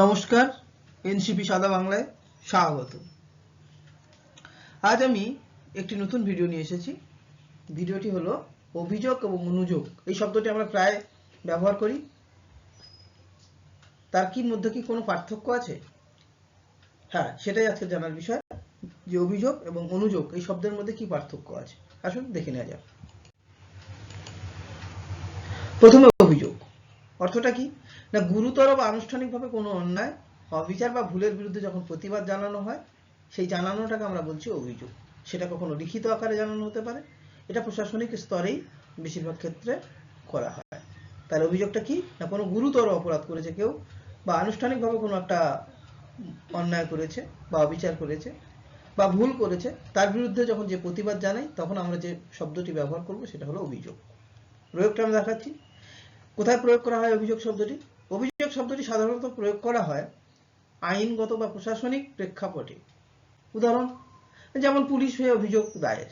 নমস্কার, এনসিপি সাদা বাংলায় স্বাগত। আজ আমি একটি নতুন ভিডিও নিয়ে এসেছি। ভিডিওটি হলো অভিযোগ এবং অনুযোগ। এই শব্দটি আমরা প্রায় ব্যবহার করি। তার কি মধ্যে কি কোনো পার্থক্য আছে? হ্যাঁ সেটাই আজকে জানার বিষয়। যে অভিযোগ এবং অনুযোগ, এই শব্দের মধ্যে কি পার্থক্য আছে? আসুন দেখে নেওয়া যাক। প্রথমে অভিযোগ। অর্থটা কি? না গুরুতর বা আনুষ্ঠানিকভাবে কোনো অন্যায়, অবিচার বা ভুলের বিরুদ্ধে যখন প্রতিবাদ জানানো হয়, সেই জানানোটাকে আমরা বলছি অভিযোগ। সেটা কখনো লিখিত আকারে জানানো হতে পারে। এটা প্রশাসনিক স্তরেই বেশিরভাগ ক্ষেত্রে করা হয়। তাহলে অভিযোগটা কি? না, কোনো গুরুতর অপরাধ করেছে কেউ? বা আনুষ্ঠানিকভাবে কোনো একটা অন্যায় করেছে, বা অবিচার করেছে, বা ভুল করেছে, তার বিরুদ্ধে যখন যে প্রতিবাদ জানাই, তখন আমরা যে শব্দটি ব্যবহার করব, সেটা হলো অভিযোগ। প্রয়োগটা আমি দেখাচ্ছি। কোথায় প্রয়োগ করা হয় অভিযোগ শব্দটি? অভিযোগ শব্দটি সাধারণত প্রয়োগ করা হয় আইনগত বা প্রশাসনিক প্রেক্ষাপটে। উদাহরণ, যেমন পুলিশ হয়ে অভিযোগ দায়ের।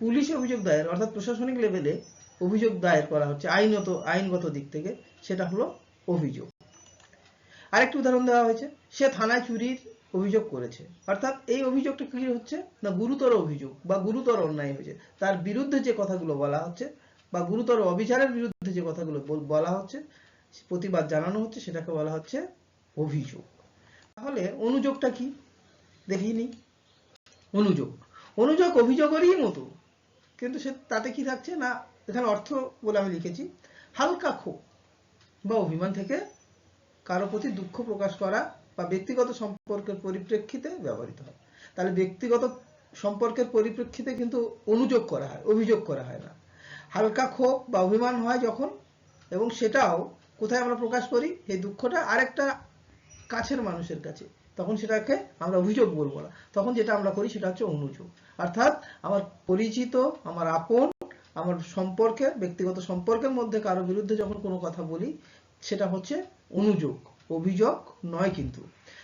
পুলিশে অভিযোগ দায়ের, অর্থাৎ প্রশাসনিক লেভেলে অভিযোগ দায়ের করা হচ্ছে আইনত, আইনগত দিক থেকে, সেটা হলো অভিযোগ। আরেকটি উদাহরণ দেওয়া হয়েছে, সে থানায় চুরির অভিযোগ করেছে। অর্থাৎ এই অভিযোগটা কি হচ্ছে? না গুরুতর অভিযোগ বা গুরুতর অন্যায় হয়েছে। তার বিরুদ্ধে যে কথাগুলো বলা হচ্ছে বা গুরুতর অবিচারের বিরুদ্ধে যে কথাগুলো বলা হচ্ছে, প্রতিবাদ জানানো হচ্ছে, সেটাকে বলা হচ্ছে অভিযোগ। তাহলে অনুযোগটা কি? দেখিয়ে নিই। অনুযোগ। অনুযোগ অভিযোগেরই মতো। কিন্তু সে, তাতে কি থাকছে না, এখানে অর্থ বলে আমি লিখেছি, হালকা ক্ষোভ বা অভিমান থেকে কারও প্রতি দুঃখ প্রকাশ করা বা ব্যক্তিগত সম্পর্কের পরিপ্রেক্ষিতে ব্যবহৃত হয়। তাহলে ব্যক্তিগত সম্পর্কের পরিপ্রেক্ষিতে কিন্তু অনুযোগ করা হয়, অভিযোগ করা হয় না। হালকা ক্ষোভ বা অভিমান হয় যখন, এবং সেটাও কোথায় আমরা প্রকাশ করি? এই দুঃখটা আরেকটা কাছের মানুষের কাছে। তখন সেটাকে আমরা অভিযোগ বলব না। তখন যেটা আমরা করি সেটা হচ্ছে অনুযোগ। অর্থাৎ আমার পরিচিত, আমার আপন, আমার সম্পর্কের, ব্যক্তিগত সম্পর্কের মধ্যে কারও বিরুদ্ধে যখন কোনো কথা বলি, সেটা হচ্ছে অনুযোগ। অভিযোগ নয় কিন্তু।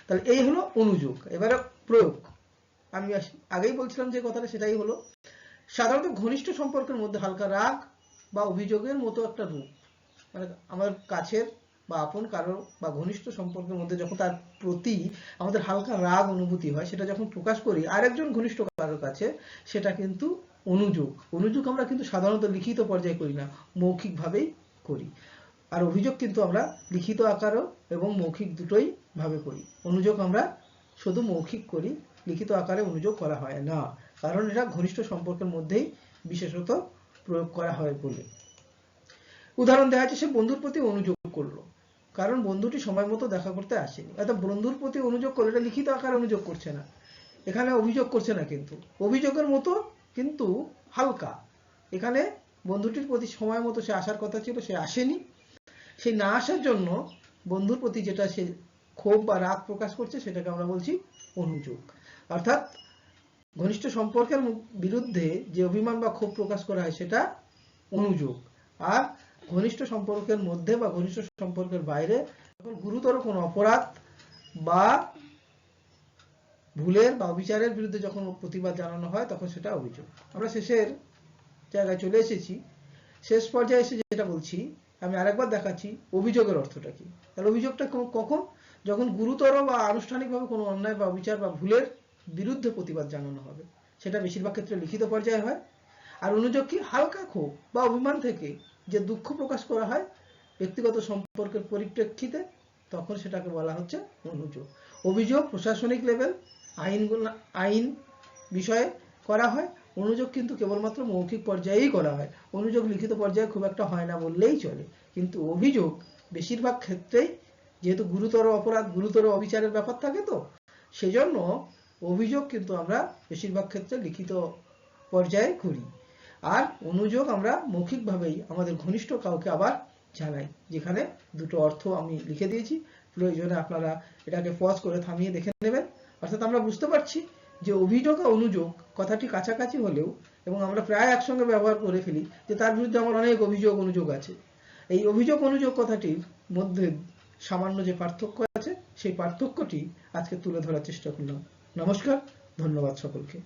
তাহলে এই হলো অনুযোগ। এবারে প্রয়োগ। আমি আগেই বলছিলাম যে কথাটা, সেটাই হলো সাধারণত ঘনিষ্ঠ সম্পর্কের মধ্যে হালকা রাগ বা অভিযোগের মতো একটা রূপ। মানে আমার কাছের বা আপন কারও বা ঘনিষ্ঠ সম্পর্কের মধ্যে যখন তার প্রতি আমাদের হালকা রাগ অনুভূতি হয়, সেটা যখন প্রকাশ করি, আরেকজন ঘনিষ্ঠ কারোর কাছে, সেটা কিন্তু অনুযোগ। অনুযোগ আমরা কিন্তু সাধারণত লিখিত পর্যায়ে করি না, মৌখিকভাবেই করি। আর অভিযোগ কিন্তু আমরা লিখিত আকারও এবং মৌখিক দুটোই ভাবে করি। অনুযোগ আমরা শুধু মৌখিক করি, লিখিত আকারে অনুযোগ করা হয় না। কারণ এটা ঘনিষ্ঠ সম্পর্কের মধ্যেই বিশেষত প্রয়োগ করা হয় বলে। উদাহরণ দেখা যাচ্ছে সে বন্ধুর প্রতি অনুযোগ করল। কারণ বন্ধুটি সময় মতো দেখা করতে আসেনি। অর্থাৎ বন্ধুর প্রতি অনুযোগ করলে, এটা লিখিত আকারে অনুযোগ করছে না। এখানে অভিযোগ করছে না কিন্তু। অভিযোগের মতো কিন্তু হালকা। এখানে বন্ধুটির প্রতি সময় মতো সে আসার কথা ছিল, সে আসেনি। সেই না আসার জন্য বন্ধুর প্রতি যেটা সে ক্ষোভ বা রাগ প্রকাশ করছে, সেটাকে আমরা বলছি অনুযোগ। অর্থাৎ ঘনিষ্ঠ সম্পর্কের বিরুদ্ধে যে অভিমান বা ক্ষোভ প্রকাশ করা হয়, সেটা অনুযোগ। আর ঘনিষ্ঠ সম্পর্কের মধ্যে বা ঘনিষ্ঠ সম্পর্কের বাইরে যখন গুরুতর কোনো অপরাধ বা ভুলের বা অবিচারের বিরুদ্ধে যখন প্রতিবাদ জানানো হয়, তখন সেটা অভিযোগ। আমরা শেষের জায়গায় চলে এসেছি। শেষ পর্যায়ে এসে যেটা বলছি, আমি আরেকবার দেখাচ্ছি অভিযোগের অর্থটা কি। তাহলে অভিযোগটা কখন? যখন গুরুতর বা আনুষ্ঠানিকভাবে কোনো অন্যায় বা অবিচার বা ভুলের বিরুদ্ধে প্রতিবাদ জানানো হবে। সেটা বেশিরভাগ ক্ষেত্রে লিখিত পর্যায়ে হয়। আর অনুযোগ কি হালকা ক্ষোভ বা অভিমান থেকে যে দুঃখ প্রকাশ করা হয় ব্যক্তিগত সম্পর্কের পরিপ্রেক্ষিতে তখন সেটাকে বলা হচ্ছে অনুযোগ অভিযোগ প্রশাসনিক লেভেল আইনগুলো, আইন বিষয়ে করা হয়। অনুযোগ কিন্তু কেবলমাত্র মৌখিক পর্যায়েই করা হয়। অনুযোগ লিখিত পর্যায়ে খুব একটা হয় না বললেই চলে। কিন্তু অভিযোগ বেশিরভাগ ক্ষেত্রেই যেহেতু গুরুতর অপরাধ, গুরুতর অবিচারের ব্যাপার থাকে তো, সেজন্য অভিযোগ কিন্তু আমরা বেশিরভাগ ক্ষেত্রে লিখিত পর্যায়ে করি। আর অনুযোগ আমরা মৌখিকভাবেই আমাদের ঘনিষ্ঠ কাউকে আবার জানাই, যেখানে দুটো অর্থ আমি লিখে দিয়েছি। প্রয়োজনে আপনারা এটাকে পজ করে থামিয়ে দেখে নেবেন। অর্থাৎ আমরা বুঝতে পারছি যে অভিযোগ আর অনুযোগ কথাটি কাছাকাছি হলেও এবং আমরা প্রায় একসঙ্গে ব্যবহার করে ফেলি যে তার বিরুদ্ধে আমার অনেক অভিযোগ অনুযোগ আছে। এই অভিযোগ অনুযোগ কথাটির মধ্যে সামান্য যে পার্থক্য আছে, সেই পার্থক্যটি আজকে তুলে ধরার চেষ্টা করলাম। নমস্কার ধন্যবাদ সকলকে।